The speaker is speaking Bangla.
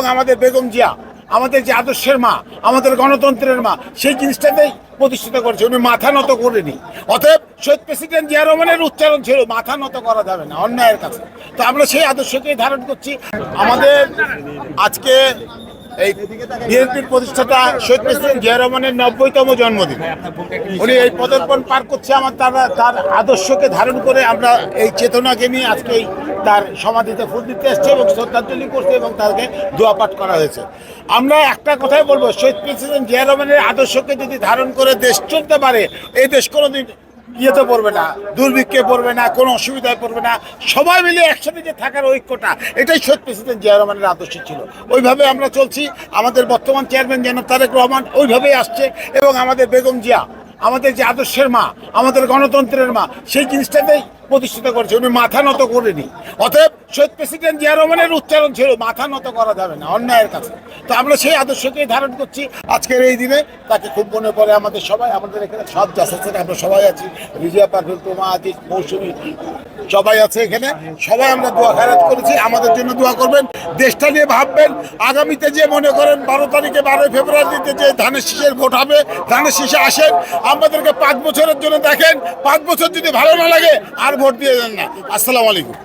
এবং আমাদের বেগম জিয়া, আমাদের যে আদর্শের মা, আমাদের গণতন্ত্রের মা, সেই জিনিসটাতেই প্রতিষ্ঠিত করেছে। উনি মাথা নত করেনি। অতএব শহীদ প্রেসিডেন্ট জিয়া রহমানের উচ্চারণ ছিল, মাথা নত করা যাবে না, অন্যায়ের কাছে। তো আমরা সেই আদর্শকেই ধারণ করছি। আমাদের আজকে এই বিএনপির প্রতিষ্ঠাতা শহীদ প্রেসিডেন্ট জিয়া রহমানের নব্বইতম জন্মদিন। উনি এই পদার্পণ পার করছে আমার তারা, তার আদর্শকে ধারণ করে আমরা এই চেতনাকে নিয়ে আজকে এই তার সমাধিতে ফুল দিতে এসছে এবং শ্রদ্ধাঞ্জলি করছে এবং তাকে দোয়া পাঠ করা হয়েছে। আমরা একটা কথাই বলব, শহীদ প্রেসিডেন্ট জিয়া রহমানের আদর্শকে যদি ধারণ করে দেশ চলতে পারে, এই দেশ কোনোদিন ইয়েতে পড়বে না, দুর্ভিক্ষে পড়বে না, কোনো অসুবিধায় পড়বে না, সবাই মিলে একসাথে যে থাকার ঐক্যটা, এটাই শহীদ প্রেসিডেন্ট জিয়া রহমানের আদর্শ ছিল। ওইভাবে আমরা চলছি, আমাদের বর্তমান চেয়ারম্যান জনাব তারেক রহমান ওইভাবেই আসছে এবং আমাদের বেগম জিয়া আমাদের যে আদর্শের মা, আমাদের গণতন্ত্রের মা, সেই জিনিসটাতেই প্রতিষ্ঠিত করেছে। উনি মাথা নত করেনি। অতএব শহীদ প্রেসিডেন্ট জিয়া রহমানের উচ্চারণ ছিল, মাথা নত করা যাবে না, অন্যায়ের কাছে। তো আমরা সেই আদর্শকেই ধারণ করছি। আজকের এই দিনে তাকে খুব মনে পড়ে আমাদের সবাই, আমাদের এখানে সব যাচ্ছে আমরা সবাই আছি। রিজিয়া পারভেল তোমা আতিক মৌসুমী সবাই আছে এখানে। সবাই আমরা দোয়া খেরাত করেছি, আমাদের জন্য দোয়া করবেন। দেশটা নিয়ে ভাববেন, আগামীতে যে মনে করেন বারো তারিখে, বারোই ফেব্রুয়ারিতে যে ধানের শীষের ভোট হবে, ধানের শীষে আসেন। আমাদেরকে পাঁচ বছরের জন্য দেখেন, পাঁচ বছর যদি ভালো না লাগে, আর ভোট দিয়ে দেন না। আসসালামু আলাইকুম।